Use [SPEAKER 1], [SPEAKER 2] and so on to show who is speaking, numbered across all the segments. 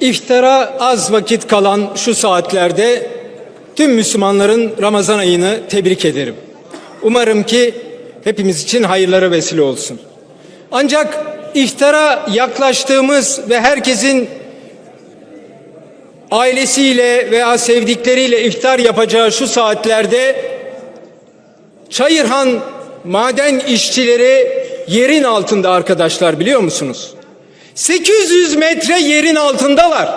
[SPEAKER 1] İftara az vakit kalan şu saatlerde tüm Müslümanların Ramazan ayını tebrik ederim. Umarım ki hepimiz için hayırlara vesile olsun. Ancak iftara yaklaştığımız ve herkesin ailesiyle veya sevdikleriyle iftar yapacağı şu saatlerde Çayırhan maden işçileri yerin altında arkadaşlar biliyor musunuz? 800 metre yerin altındalar.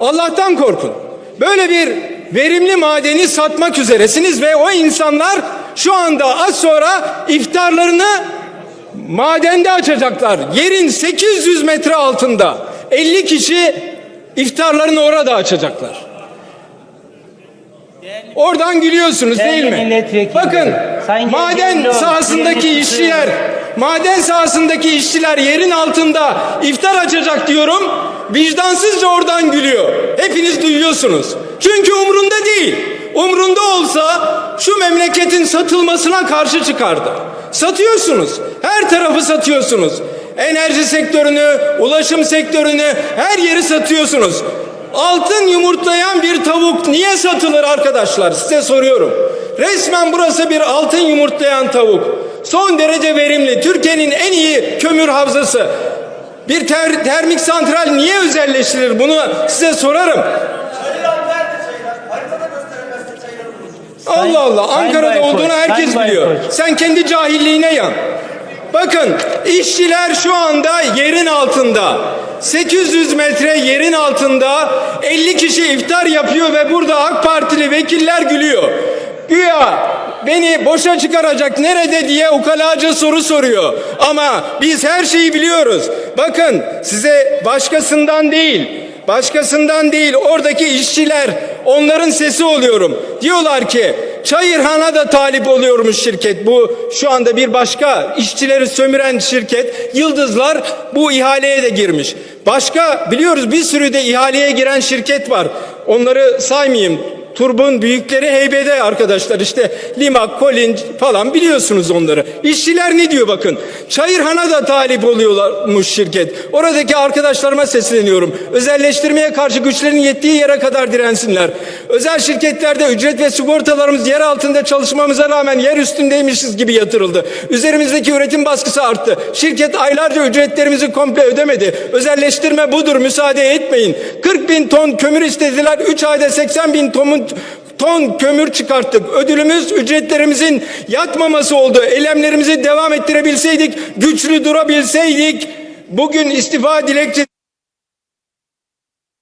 [SPEAKER 1] Allah'tan korkun. Böyle bir verimli madeni satmak üzeresiniz ve o insanlar şu anda az sonra iftarlarını madende açacaklar. Yerin 800 metre altında 50 kişi iftarlarını orada açacaklar. Oradan gülüyorsunuz
[SPEAKER 2] Değerli
[SPEAKER 1] değil mi? Bakın
[SPEAKER 2] Sayın
[SPEAKER 1] maden sahasındaki işçiler, maden sahasındaki işçiler yerin altında iftar açacak diyorum. Vicdansızca oradan gülüyor. Hepiniz duyuyorsunuz. Çünkü umrunda değil. Umrunda olsa şu memleketin satılmasına karşı çıkardı. Satıyorsunuz. Her tarafı satıyorsunuz. Enerji sektörünü, ulaşım sektörünü her yeri satıyorsunuz. Altın yumurtlayan bir tavuk niye satılır arkadaşlar? Size soruyorum. Resmen burası bir altın yumurtlayan tavuk. Son derece verimli. Türkiye'nin en iyi kömür havzası. Bir ter- termik santral niye özelleştirilir? Bunu size sorarım. Allah Allah. Ankara'da olduğunu herkes biliyor. Sen kendi cahilliğine yan. Bakın işçiler şu anda yerin altında. 800 metre yerin altında 50 kişi iftar yapıyor ve burada AK Partili vekiller gülüyor. Güya beni boşa çıkaracak nerede diye ukalaca soru soruyor. Ama biz her şeyi biliyoruz. Bakın size başkasından değil Başkasından değil oradaki işçiler onların sesi oluyorum. Diyorlar ki Çayırhan'a da talip oluyormuş şirket. Bu şu anda bir başka işçileri sömüren şirket. Yıldızlar bu ihaleye de girmiş. Başka biliyoruz bir sürü de ihaleye giren şirket var. Onları saymayayım. Turbun büyükleri heybede arkadaşlar işte Limak, Kolin falan biliyorsunuz onları. İşçiler ne diyor bakın. Çayırhan'a da talip oluyorlarmış şirket. Oradaki arkadaşlarıma sesleniyorum. Özelleştirmeye karşı güçlerin yettiği yere kadar dirensinler. Özel şirketlerde ücret ve sigortalarımız yer altında çalışmamıza rağmen yer üstündeymişiz gibi yatırıldı. Üzerimizdeki üretim baskısı arttı. Şirket aylarca ücretlerimizi komple ödemedi. Özelleştirme budur müsaade etmeyin. 40 bin ton kömür istediler. 3 ayda 80 bin ton ton kömür çıkarttık. Ödülümüz ücretlerimizin yatmaması oldu. Eylemlerimizi devam ettirebilseydik, güçlü durabilseydik bugün istifa dilekçesi